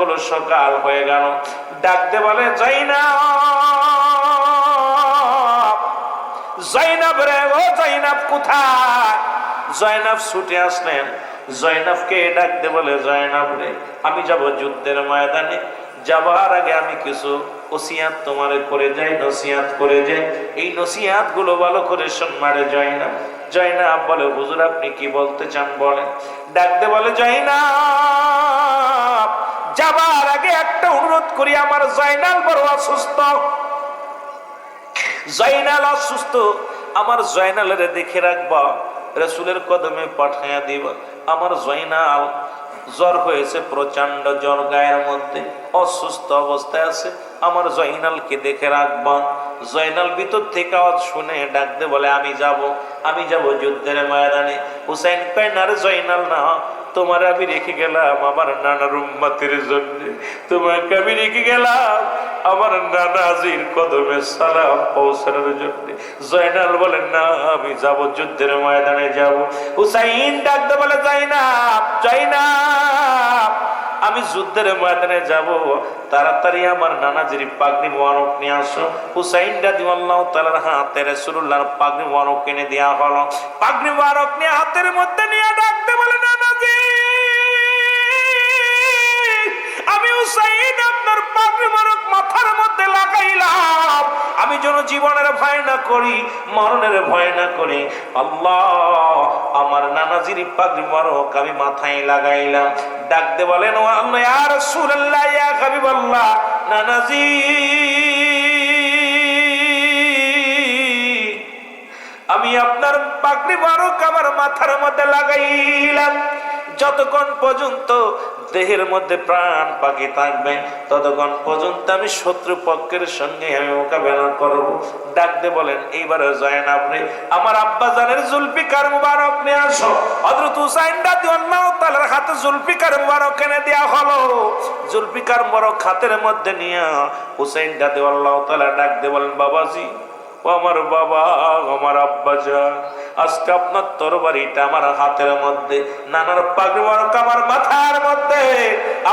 হলো সকাল হয়ে গেল। ডাকতে বলে না রে ও জয়নাব কোথায়? জয়নাব ছুটে আসলেন। জয়নাবকে ডাকতে বলে, জয়নাব রে, আমি যাব যুদ্ধের ময়দানে। যাবার আগে আমি কিছু ওসিয়াত তোমারে করে যাই নসিয়াত করে যাই। এই নসিয়াতগুলো ভালো করে সম্মানে জয়নাব। জয়নাব বলে, হুজুর আপনি কি বলতে চান বলেন? ডাকতে বলে, জয়নাব যাবার আগে একটা অনুরোধ করি, আমার জয়নাল বড় অসুস্থ। জয়নাল অসুস্থ, আমার জয়নালের দেখে রাখবা, রসুলের কদমে পাঠাইয়া দিব। আমার জয়নাল জ্বর হয়েছে প্রচণ্ড জ্বর, গায়ের মধ্যে অসুস্থ অবস্থায় আছে। আমার জয়নালকে দেখে রাখবা। জয়নাল ভিতর থেকে আওয়াজ শুনে ডাকতে বলে, আমি যাব আমি যাব যুদ্ধের ময়দানে। হুসাইন কয়নার জয়নাল, না। তোমার আমি রেখে গেলাম আমার নানার উম্মাতের জন্য। তোমাকে আমি রেখে গেলাম আমার নানাজির কদমে সালাম পৌঁছানোর জন্য। জয়নাল বলেন, না, আমি যাব যুদ্ধের ময়দানে যাব। হুসাইন ডাকতে বলে যাই না যাই না আমি যুদ্ধের ময়দানে যাব। তাড়াতাড়ি আমার নানাজির পাগনি মোয়ারক নিয়ে আসো। হুসাইন দাদি আল্লাহ তালার হাতে রসুল্লাহর পাগনি মোয়ারক কিনে দেওয়া হলো। পাগনি মোয়ারক নিয়ে হাতের মধ্যে নিয়ে ডাকতে বলে আমি যেন জীবনের ভয় না করি, মরণের ভয় না করি। আল্লাহ, আমার নানাজির পাগড়ি মরক, আমি মাথায় লাগাইলাম। ডাকতে বলেন, ও আল্লাহ রাসূলুল্লাহ, ইয়া হাবিবাল্লাহ, নানাজি, আমি আপনার পাগড়ি মরক, আমার মাথার মধ্যে লাগাইলাম। যতক্ষণ পর্যন্ত দেহের মধ্যে প্রাণ পাখি থাকবে, ততক্ষণ পর্যন্ত আমি শত্রু পক্ষের সঙ্গে আমি মোকাবেলা করব। ডাকতে বলেন, এইবার জয়েন আপনি। আমার আব্বা জানের জুলফিকার মুবারক নিয়ে আসো। হযরত হুসাইন রাদিয়াল্লাহু তাআলার হাতে জুলফিকার মুবারক এনে দেয়া হলো। জুলফিকার মুবারক হাতের মধ্যে নিয়ে হুসাইন রাদিয়াল্লাহু তাআলা ডাকতে বলেন, বাবাজি ও আমার বাবা আমার আব্বা যান আজকে আপনার তরবারিটা আমার হাতের মধ্যে, নানার পাগড়ি আমার মাথার মধ্যে।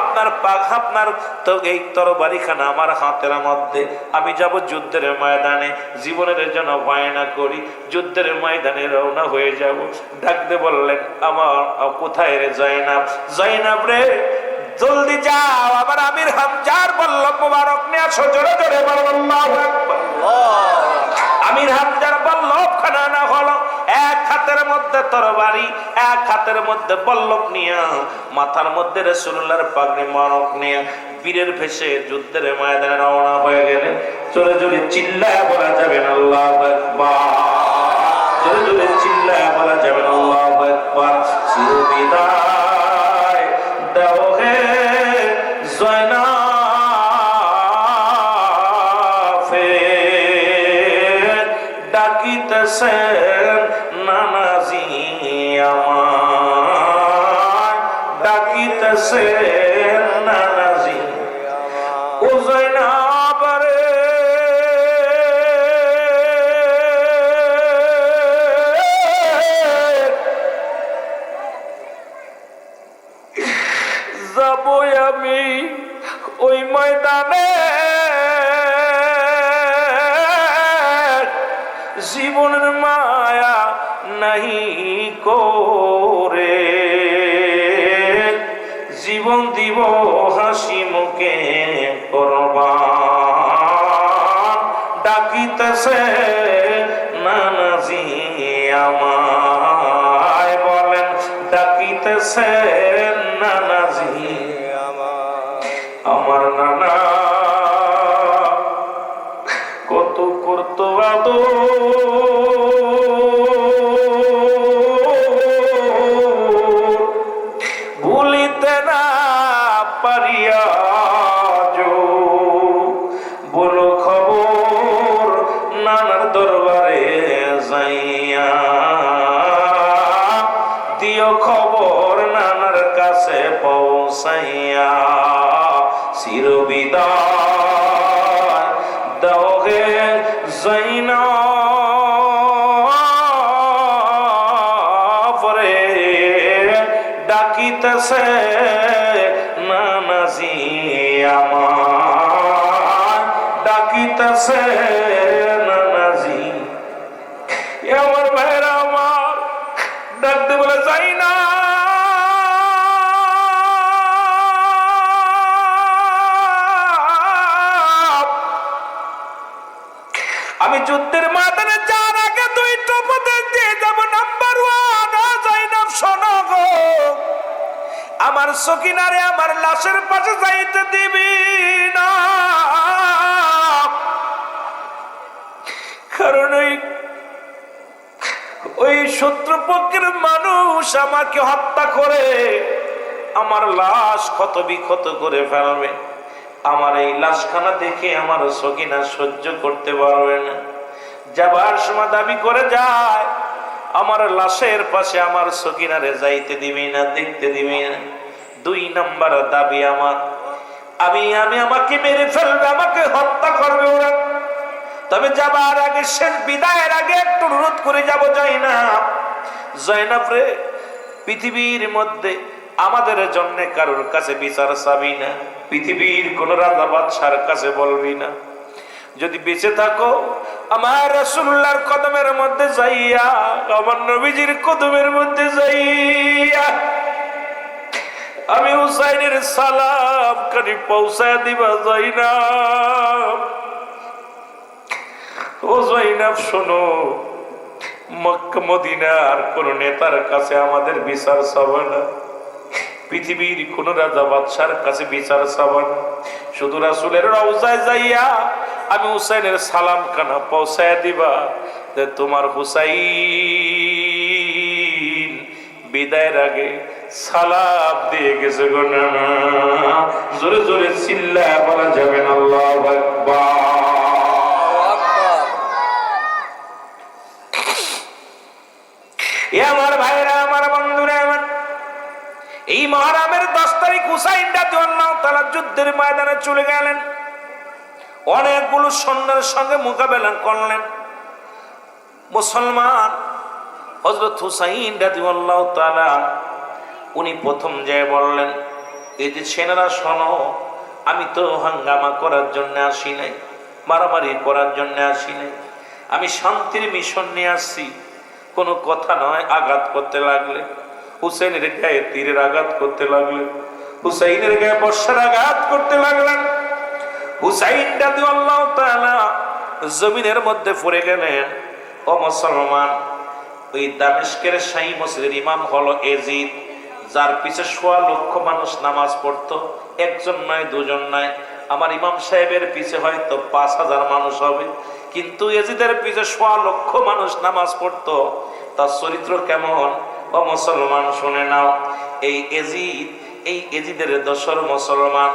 আপনার পাগ, আপনার তো এই তরবারিখানা আমার হাতের মধ্যে। আমি যাব যুদ্ধের ময়দানে, জীবনের জন্য ভয় করি, যুদ্ধের ময়দানে রওনা হয়ে যাব। ডাকতে বললেন, আমার কোথায় রে জয়নাব? জয়নাব রে, জলদি যাও আবার আমির হামজার বল্লভ মুবারক নিয়ে আসো, জোরে জোরে, বলো, আল্লাহু আকবার। আমির হামজার বল্লভ খানা হলো। এক হাতের মধ্যে তরবারি, এক হাতের মধ্যে বল্লভ নিয়া। মাথার মধ্যে রসুল্লাহর পাগড়ি মারক নিয়ে। বীরের ভেসে যুদ্ধের ময়দানে রওনা হয়ে গেলেন চলে চলে চিল্লায় বলা যাবেন আল্লাহ জোরে জোরে চিল্লায় বলা যাবেন আল্লাহ একবার 是 আমি যুদ্ধের মাদানে যার আগে দুইটা উপদেশ দিয়ে যাব নাম্বার ওয়ান যাই শোনো গো। আমার সকিনারে আমার লাশের পাশে যাইতে দিবি না। কারণ ওই ওই শত্রুপক্ষের মানুষ আমাকে হত্যা করে, আমার লাশ ক্ষত বিক্ষত করে ফেলবে। আমার এই লাশখানা দেখে আমার সকিনা সহ্য করতে পারবে না। যাবার সময় দাবি করে যায়, আমার লাশের পাশে আমার সকিনারে যাইতে দিবি না, দেখতে দিবি না। দুই নাম্বার দাবি আমার। আমি আমি আমাকে মেরে ফেলবে, আমাকে হত্যা করবে ওরা। তবে যাবার আগে শেষ বিদায়ের আগে একটু অনুরোধ করে যাব না জয়নাব রে, পৃথিবীর মধ্যে আমাদের জন্য কারোর কাছে বিচার চাবি না, পৃথিবীর কোন রাজা বাদশার কাছে বলবি না। যদি বেঁচে থাকো, আমার রসুল্লাহর কদমের মধ্যে যাইয়া, আমার নবীজির কদমের মধ্যে যাইয়া, আমি হুসাইনের সালাম কানি পৌঁছায় দিবা যাই না ও জৈনাব শোনো মক্কা মদিনার কোন নেতার কাছে আমাদের বিচার চাবে না। পৃথিবীর কোন রাজা, বাদশার কাছে বিচার চাবে না শুধু রাসুলের রওজায় যাইয়া আমি হুসাইনের সালাম কানা পৌঁছায় দিবা তোমার হুসাইন বিদায়ের আগে সালাম দিয়ে গেছে জোরে জোরে চিল্লা বলা যাবে আল্লাহ আমার ভাইরা, আমার আমার এই মহারামের দশ তারিখ হুসাইন তালা যুদ্ধের ময়দানে চলে গেলেন। অনেকগুলো সৈন্যের সঙ্গে মোকাবেলা করলেন। মুসলমান হজরত হুসাইন রাদিউল্লাহ তালা উনি প্রথম যে বললেন, এই যে সেনারা শোনো, আমি তো হাঙ্গামা করার জন্য আসি নাই, মারামারি করার জন্য আসি নাই। আমি শান্তির মিশন নিয়ে আসছি, কোনো কথা নয়, আঘাত করতে লাগলে। হুসেনের গায়ে তীরের আঘাত করতে লাগলেন। হুসাইনের গায়ে বর্ষার আঘাত করতে লাগলেন। হুসাইন দাদি আল্লাহ জমিনের মধ্যে পড়ে গেলেন। ও মুসলমান, ওই দামেস্কের শাহী মসজিদের ইমাম হলো এজিদ, যার পিছে সোয়া লক্ষ মানুষ নামাজ পড়তো। একজন নয়, দুজন নয়। আমার ইমাম সাহেবের পিছে হয়তো পাঁচ হাজার মানুষ হবে। কিন্তু এজিদের পিছে সোয়া লক্ষ মানুষ নামাজ পড়তো। তার চরিত্র কেমন? ও মুসলমান, শুনে নাও। এই এজিদ, এই এজিদের দশর মুসলমান,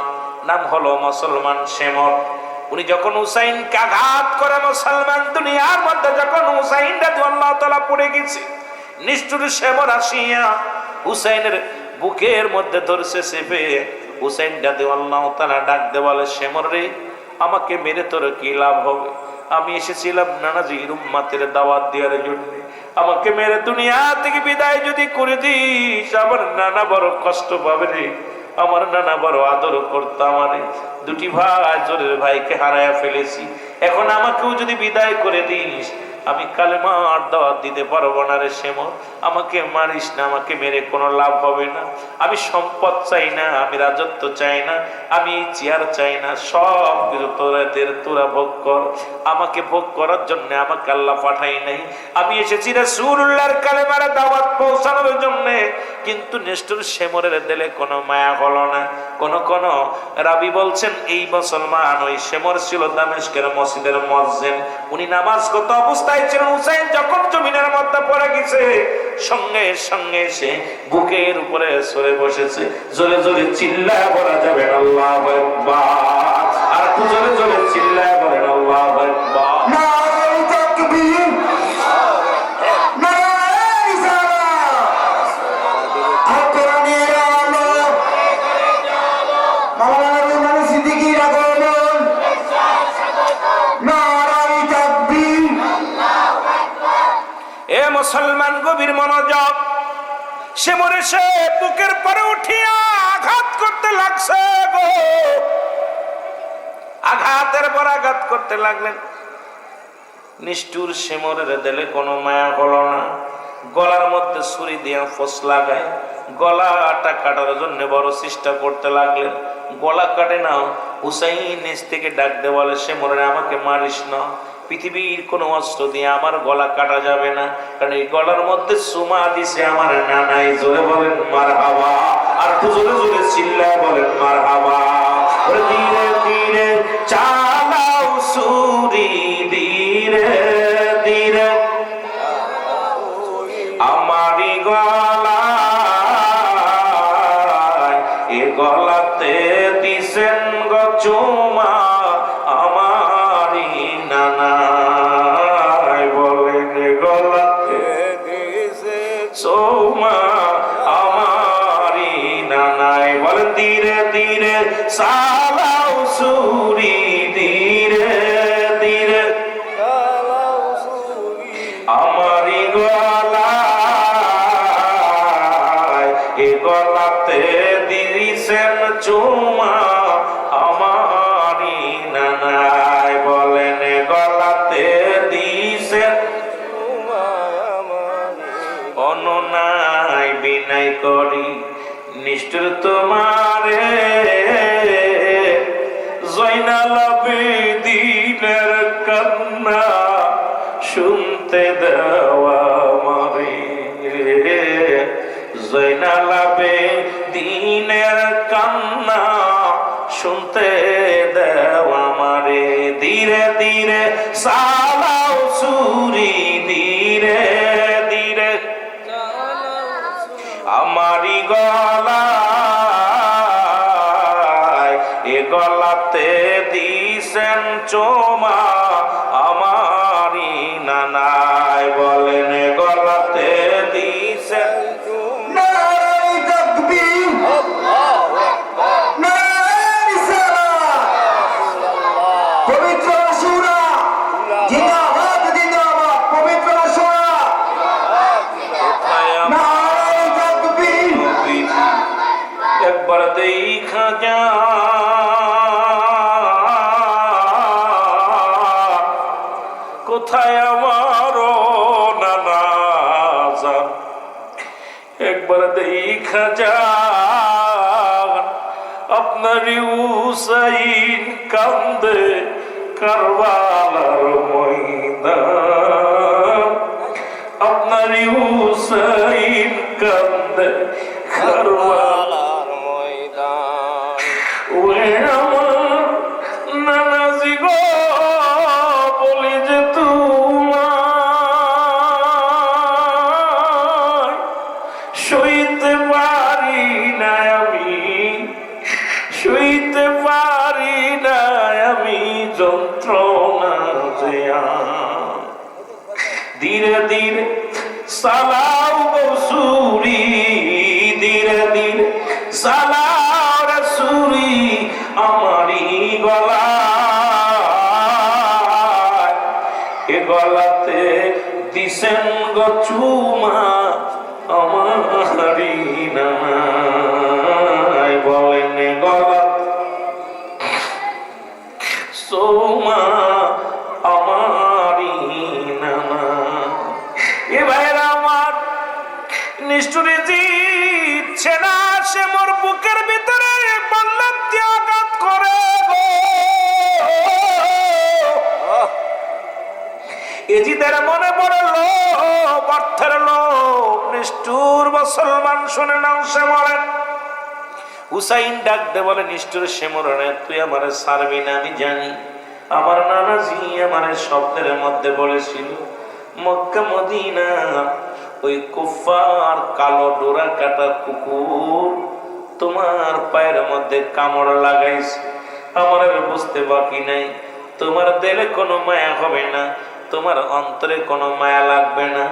নাম হলো মুসলমান শেমর উনি যখন হুসাইনকে আঘাত করে মুসলমান দুনিয়ার মধ্যে, যখন হুসাইন রাজু আল্লাহ তালা পড়ে গেছে, নিষ্ঠুর শেমর আসিয়া হুসাইনের বুকের মধ্যে ধরছে চেপে, হুসাইন দাদি আল্লাহ তালা ডাক দেওয়ালে শেমর রে, আমাকে মেরে তোর কি লাভ হবে? আমি এসেছিলাম নানাজির উম্মাতের দাওয়াত দেওয়ার জন্য। আমাকে মেরে দুনিয়া থেকে বিদায় যদি করে দিস, আমার নানা বড় কষ্ট পাবে রে। আমার নানা বড় আদর করতো আমারে দুটি ভাই, জোরের ভাইকে হারায়া ফেলেছি। এখন আমাকেও যদি বিদায় করে দিস আমি কালেমার দাওয়াত দিতে পারব না রে শ্যাম আমাকে মারিস না, আমাকে মেরে কোনো লাভ হবে না। আমি সম্পদ চাই না, আমি রাজত্ব চাই না, আমি চেয়ার চাই না, সব কিছু তোরাদের তোরা ভোগ কর। আমাকে ভোগ করার জন্য আমাকে আল্লাহ পাঠাই নাই। আমি এসেছি রে সুরুল্লাহর কালেমার দাওয়াত পৌঁছানোর জন্য। কিন্তু নেস্টুর শ্যামরের দিলে কোনো মায়া হলো না। কোন কোন রাবি বলছেন, এই মুসলমান, ওই শ্যামর ছিল দামেশকের মসজিদের মসজিদ। উনি নামাজগত হুসাইন যখন জমিনের মধ্যে পড়ে গেছে, সঙ্গে সঙ্গে সে বুকের উপরে সরে বসেছে। জোরে জোরে চিল্লায় বলা যাবে, আল্লাহ আর জোরে জোরে চিল্লায় বলেন, আল্লাহ নারায়ে মুসলমান গভীর মনোযোগ। সে মরে সে বুকের পরে উঠিয়া আঘাত করতে লাগছে আঘাতের পর আঘাত করতে লাগলেন। নিষ্ঠুর শিমরের দিলে কোনো মায়া হলো না। গলার মধ্যে ছুরি দিয়া ফস লাগায়। গলাটা কাটার জন্য বড় চেষ্টা করতে লাগলেন। গলা কাটে না। হুসাইন নিচ থেকে ডাক দে বলে, শিমরে, আমাকে মারিস না। পৃথিবীর কোনো অস্ত্র দিয়ে আমার গলা কাটা যাবে না। কারণ এই গলার মধ্যে সুমা দিছে আমার নানাই। জোরে বলেন মার হাওয়া আর জোরে জোরে চিল্লায় বলেন মার হাওয়া ধীরে ধীরে চালাও সুরি, ধীরে ধীরে। আমারি গলায় تداوى একবার দেখা যা কোথায় আমার নানা যান একবার দেখা যা আপনার উসাইন কান্দে কারবালার ময়দান আপনার হুসাইন কান্দে যন্ত্রণা যে আম। ধীরে ধীরে সালাম সুরি ধীরে ধীরে সালাও সুরি আমারি গলা এ গলাতে দিছেন গো চুমা শুনে নাও, সে মরেন। হুসাইন ডাক দে, বলে, নিষ্ঠুর সে মরণে তুই আমারে সারবি না, আমি জানি। আমার নানাজি আমার শব্দের মধ্যে বলেছিল, মক্কা, মদিনা, ওই কুফার কালো ডোরা কাটা কুকুর তোমার পায়ের মধ্যে কামড় লাগাইছে। আমার বুঝতে বাকি নাই। তোমার দেলে কোনো মায়া হবে না, তোমার অন্তরে কোনো মায়া লাগবে না।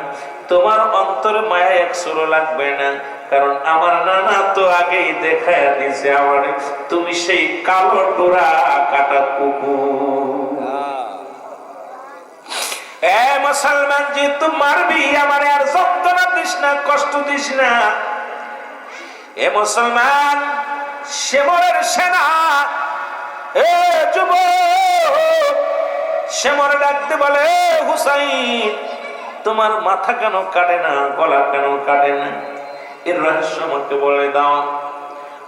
তোমার অন্তরে মায়া একশোরও লাগবে না। কারণ আমার নানা তো আগেই দেখায় দিছে আমার, তুমি সেই কালো ডোরা কাটা কুকুর। এ মুসলমান মারবি আমার আর যন্ত্রণা দিস না, কষ্ট দিস না। এ মুসলমান শ্যামলের সেনা, এ যুব শ্যামল ডাকতে বলে, "এ হুসাইন, তোমার মাথা কেন কাটে না, গলা কেন কাটে না? এর রহস্য আমাকে বলে দাও।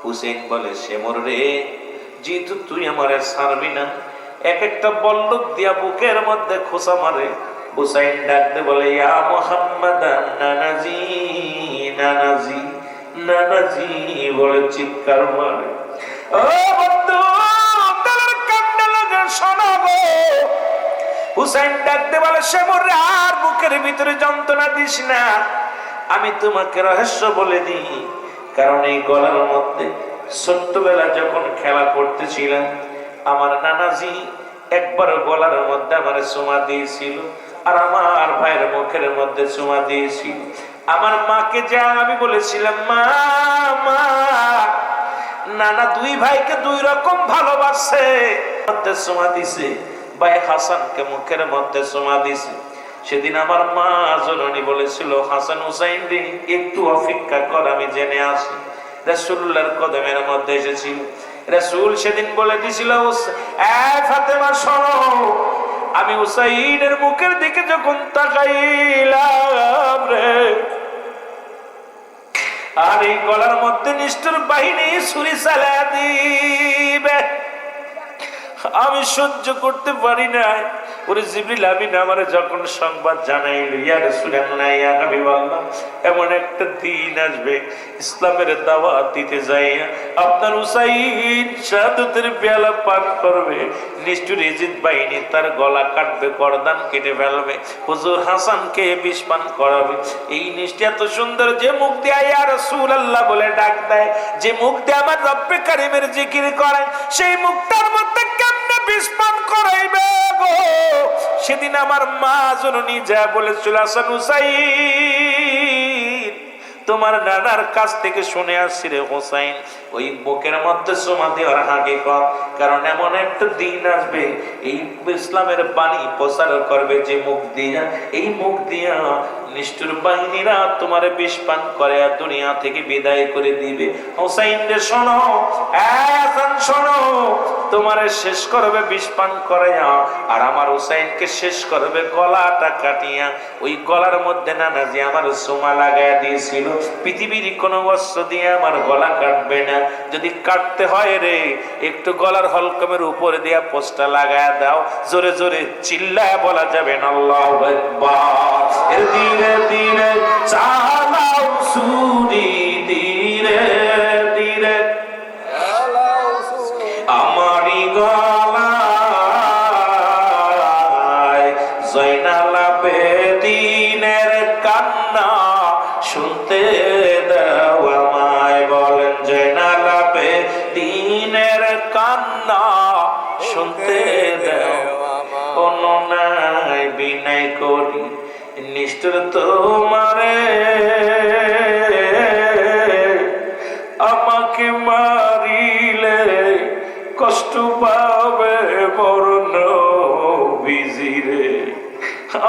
হুসেন বলে শ্যামল রে যেহেতু তুই আমারে ছাড়বি না এক একটা বল্লক দিয়া বুকের মধ্যে খোসা মারে। হুসাইন ডাকতে বলে, ইয়া মোহাম্মদ, নানাজি নানাজি নানাজি, বলে চিৎকার মারে। ও বন্ধু কান্না লাগে শোনো হুসাইন ডাকতে বলে শ্যামর আর বুকের ভিতরে যন্ত্রণা দিস না। আমি তোমাকে রহস্য বলে দিই। কারণ এই গলার মধ্যে ছোট্টবেলা যখন খেলা করতেছিলাম, আমার নানাজি একবার গলার মধ্যে আমার চুমা দিয়েছিল আর আমার ভাইয়ের মুখের মধ্যে চুমা দিয়েছিল। আমার মাকে যা আমি বলেছিলাম, মা মা, নানা দুই ভাইকে দুই রকম ভালোবাসে। মধ্যে চুমা দিছে, ভাই হাসানকে মুখের মধ্যে চুমা দিছে। সেদিন আমার মা জননী বলেছিল, হাসান হুসাইন একটু অপেক্ষা কর, আমি জেনে আসি। রাসূলুল্লাহর কদমের মধ্যে এসেছিল রাসূল সেদিন বলে দিছিল, "উস- এ ফাতেমা, শোনো, আমি হুসাইনের মুখের দিকে যখন তাকাইলাম রে, আর এই গলার মধ্যে নিষ্ঠুর বাহিনী ছুরি চালা দিবে। আমি সহ্য করতে পারি না ওরে জিবরিল আমিন আমারে যখন সংবাদ জানাইল এমন একটা দিন আসবে, ইসলামের দাওয়াত দিতে আপনার পান করবে, নিষ্ঠুর ইজিদ বাহিনী তার গলা কাটবে কেটে ফেলবে, হুজুর হাসানকে করাবে। এই এত সুন্দর যে মুখ দিয়ে ইয়া বলে ডাক দেয়, যে মুখ দিয়ে আমার রব্বে কারিমের জিকির করে সেই মুখটার মধ্যে করাইবে গো। সেদিন আমার মা জননী যা বলেছিল তোমার নানার কাছ থেকে শুনে আসছি রে হোসাইন। ওই বুকের মধ্যে সোমা দেওয়ার হাগে কর, কারণ এমন একটা দিন আসবে, এই ইসলামের বাণী প্রচার করবে যে মুখ দিয়া, এই মুখ দিয়া নিষ্ঠুর বাহিনীরা তোমার বিষ পান করে আর দুনিয়া থেকে বিদায় করে দিবে। হোসাইন শোনো শেষ করবে বিষ পান করাইয়া। আর আমার হুসাইনকে শেষ করবে গলাটা কাটিয়া। ওই গলার মধ্যে নানাজি আমার সোমা লাগাইয়া দিয়েছিল, পৃথিবীর কোনো অস্ত্র দিয়ে আমার গলা কাটবে না। যদি কাটতে হয় রে, একটু গলার হলকমের উপরে দিয়া পোস্টটা লাগায়া দাও। জোরে জোরে চিল্লায় বলা যাবে না, আল্লাহু এর ধীরে ধীরে চালাও সুরি নিষ্ঠুর তোমারে। আমাকে মারিলে কষ্ট পাবে মরণ বিজিরে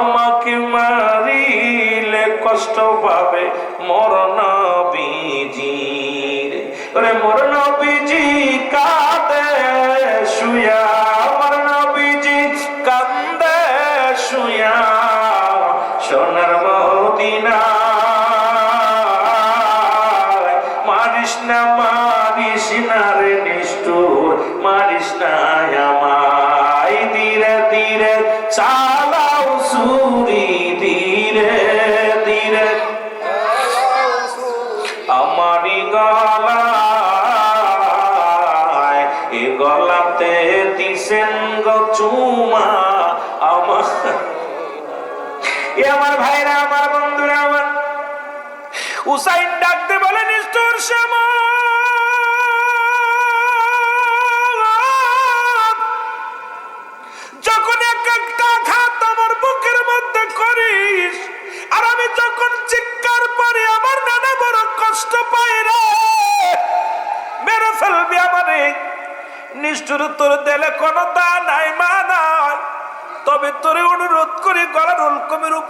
আমাকে মারিলে কষ্ট পাবে মরণ বিজিরে ওরে মরণ বিজি কাঁদে শুয়া উসাইন ডাকতে বলে, নিষ্ঠুর শ্যামা যখন এক একটা আঘাত আমার বুকের মধ্যে করিস, আর আমি যখন চিৎকার পারি আমার নানা বড় কষ্ট পাই রে। মেরে ফেলবি আমারে। নিষ্ঠুর তোর দেলে কোনো দা নাই, মা নাই। তবে তোরে অলকমের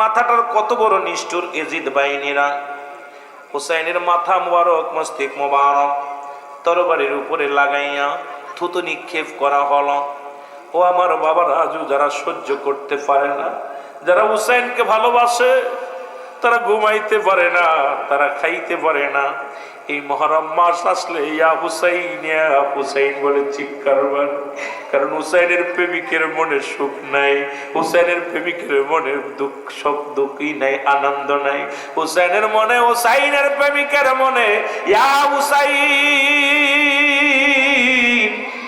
মাথাটার কত বড় নিষ্ঠুর এজিদ বাহিনীরা। হুসাইনের মাথা মোবারক মস্তিক মোবারক, তরবারির উপরে লাগাইয়া থুতু নিক্ষেপ করা হলো। ও আমার বাবা রাজু যারা সহ্য করতে পারে না, যারা হুসাইনকে ভালোবাসে তারা ঘুমাইতে পারে না, তারা খাইতে পারে না। এই মহরম মাস আসলে ইয়া হুসাইন ইয়া হুসাইন বলে চিৎকার কারণ হুসাইনের প্রেমিকের মনে সুখ নাই, হুসাইনের প্রেমিকের মনে দুঃখ, সব দুঃখই নাই, আনন্দ নাই। হুসাইনের মনে, হুসাইনের প্রেমিকের মনে, ইয়া হুসাইন!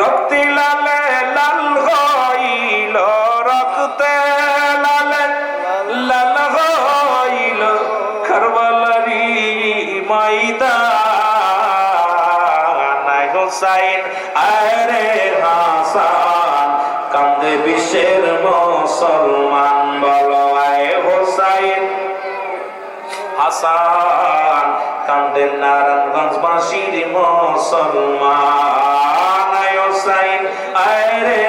রক্তে লালে লাল হইল, রক্তে লালে লাল হইল খারবালারি ময়দান। হোসাইন আরে হাসান, কান্দে বিশ্বের মুসলমান, বলো আয় হোসাইন। হাসান কান্দেন নারায়ণগঞ্জ বাসির মুসলমান। আয় রে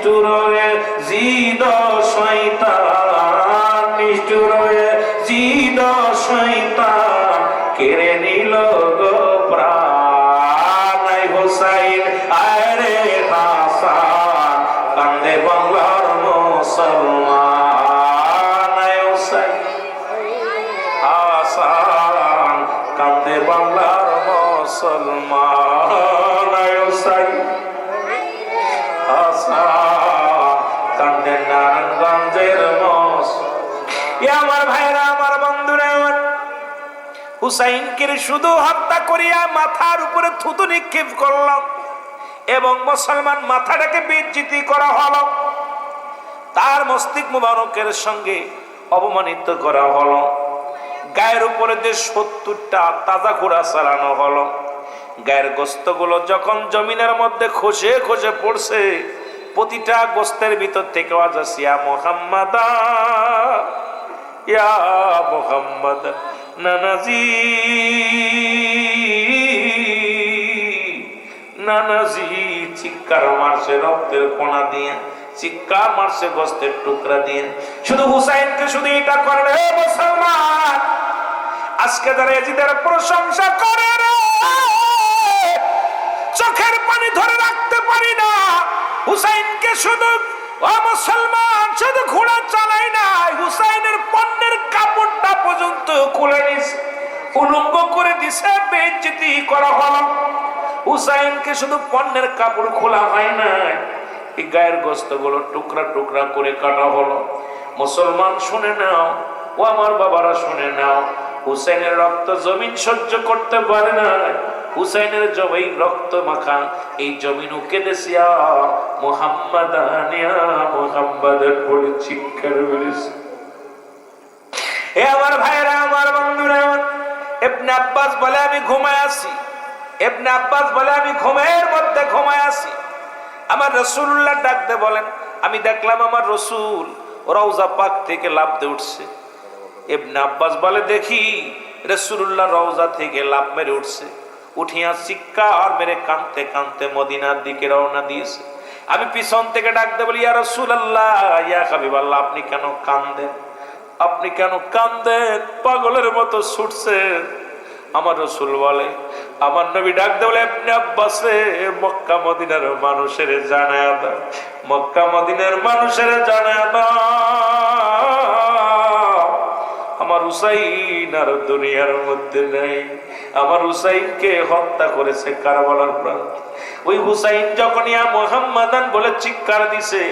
নিষ্ঠুর জিদ হুসাইনকে শুধু হত্যা করিয়া মাথার উপরে থুতু নিক্ষেপ করলাম এবং মুসলমান মাথাটাকে বিজ্জিতি করা হলো। তার মস্তিক মুবারকের সঙ্গে অপমানিত করা হলো। গায়ের উপরে যে সত্তরটা তাজা ঘোড়া চালানো হলো। গায়ের গোস্তগুলো যখন জমিনের মধ্যে খসে খসে পড়ছে প্রতিটা গোস্তের ভিতর থেকে আওয়াজ আসছে, ইয়া মোহাম্মদ ইয়া মোহাম্মদ। নানাজি নানাজি মারছে রক্তের কোনা দিয়ে মারছে টুকরা দিয়ে। শুধু হুসাইনকে শুধু এটা মুসলমান, আজকে যারা এজিদের প্রশংসা করে চোখের পানি ধরে রাখতে পারি না, হুসাইনকে শুধু মুসলমান, শুধু ঘোড়া চালাই না হুসাইনের পণ্যের কাপড়টা উলঙ্গ করে দিছে বেজ্জিতি করা হলো। হুসাইনকে শুধু পণ্যের কাপড় খোলা হয় না এই গায়ের টুকরা টুকরা করে কাটা হলো। মুসলমান শুনে নাও, ও আমার বাবারা শুনে নাও, হুসাইনের রক্ত জমিন সহ্য করতে পারে না হুসাইনের জমি রক্ত মাখা, এই জমিন উকে দেশিয়া মোহাম্মদ আনিয়া মোহাম্মদের পড়ে চিৎকার বেড়েছে আমার ভাইরা আমার বন্ধুরা এবনে আব্বাস বলে আমি ঘুমায় আছি। এবনে আব্বাস বলে আমি ঘুমের মধ্যে ঘুমায় আছি। আমার রসুল্লাহ ডাকতে বলেন, আমি দেখলাম আমার রসুল রওজা পাক থেকে লাভতে উঠছে। এবনে আব্বাস বলে, দেখি রসুল্লাহ রওজা থেকে লাভ মেরে উঠছে। উঠিয়া শিক্ষা আর মেরে কানতে কানতে মদিনার দিকে রওনা দিয়েছে। আমি পিছন থেকে ডাকতে বলি, ইয়া রসুল আল্লাহ ইয়া হাবিব আল্লাহ আপনি কেন কান্দেন আপনি কেন কান্দেন? পাগলের মতো ছুটছেন আমার রসুল বলে, আমার নবী ডাকতে বলে আপনি আব্বাসে, মক্কা মদিনার মানুষের জানায় দাও মক্কা মদিনার মানুষের জানায় দাও আমার হুসাইন আর দুনিয়ার মধ্যে নেই। আমার হুসাইনকে হত্যা করেছে কারবালার প্রান্ত ওই হুসাইন যখন ইয়া মোহাম্মদান বলে চিৎকার দিছে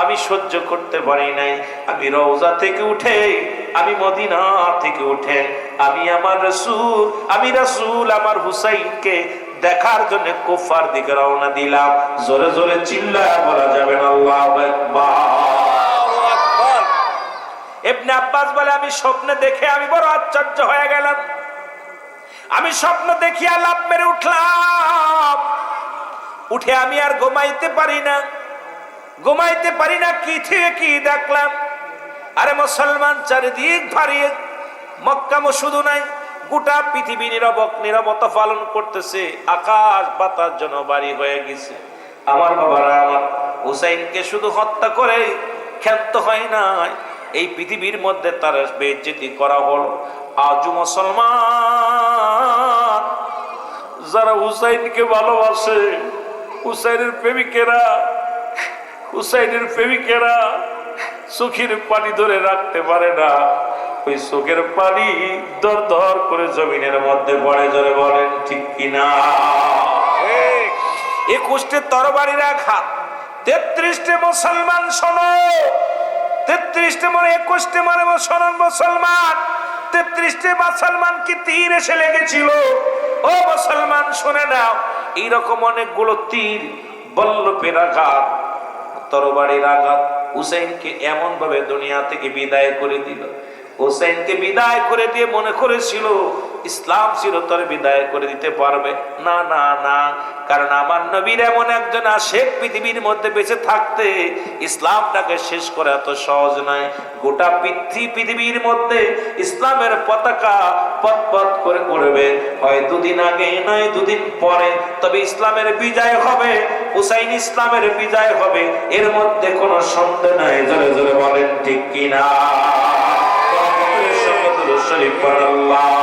আমি সহ্য করতে পারি নাই। আমি রওজা থেকে উঠে, আমি মদিনা থেকে উঠে, আমি আমার রসুল, আমি রসুল আমার হুসাইনকে দেখার জন্য কুফার দিকে রওনা দিলাম। জোরে জোরে চিল্লা বলা যাবে না, আল্লাহ আব্বাস বলে, আমি স্বপ্নে দেখে আমি বড় আশ্চর্য হয়ে গেলাম। আমি স্বপ্ন দেখিয়া লাভ মেরে উঠলাম। উঠে আমি আর ঘুমাইতে পারি না। ঘুমাইতে পারি না, কি থেকে কি দেখলাম? আরে মুসলমান চারিদিক ভারিয়ে মক্কামো শুধু নাই, গোটা পৃথিবী নীরবক, নীরবতা পালন করতেছে, আকাশ বাতাস যেন বাড়ি হয়ে গেছে। আমার বাবারা, আমার হুসাইনকে শুধু হত্যা করে ক্ষান্ত হয় নাই, এই পৃথিবীর মধ্যে তার বেজ্জেতি করা হলো। আজু মুসলমান যারা হুসাইনকে ভালোবাসে, হুসাইনের প্রেমিকেরা হুসাইনের প্রেমিকেরা চোখের পানি ধরে রাখতে পারে না। ওই চোখের পানি দর দর করে জমিনের মধ্যে পড়ে, জোরে বলেন, ঠিক কিনা? একুশটে তরবারির আঘাত তেত্রিশটে মুসলমান শোনো। তেত্রিশটে মানে একুশটি মানে শোনন মুসলমান। তেত্রিশটি মুসলমান কি তীর এসে লেগেছিল? ও মুসলমান, শুনে নাও, এইরকম অনেকগুলো তীর বল্লভের আঘাত তরবারির আঘাত হুসেনকে এমন ভাবে দুনিয়া থেকে বিদায় করে দিল। হুসেনকে বিদায় করে দিয়ে মনে করেছিল ইসলাম চিরতরে বিদায় করে দিতে পারবে না না না কারণ আমার নবীর এমন একজন আশেক পৃথিবীর মধ্যে বেঁচে থাকতে ইসলামটাকে শেষ করা এত সহজ নয় গোটা পৃথিবী পৃথিবীর মধ্যে ইসলামের পতাকা পথ পথ করে উড়বে হয় দুদিন আগে নয় দুদিন পরে তবে ইসলামের বিজয় হবে হুসাইন ইসলামের বিজয় হবে এর মধ্যে কোনো সন্দেহ নাই জোরে জোরে বলেন ঠিক কিনা শরীফ আল্লাহ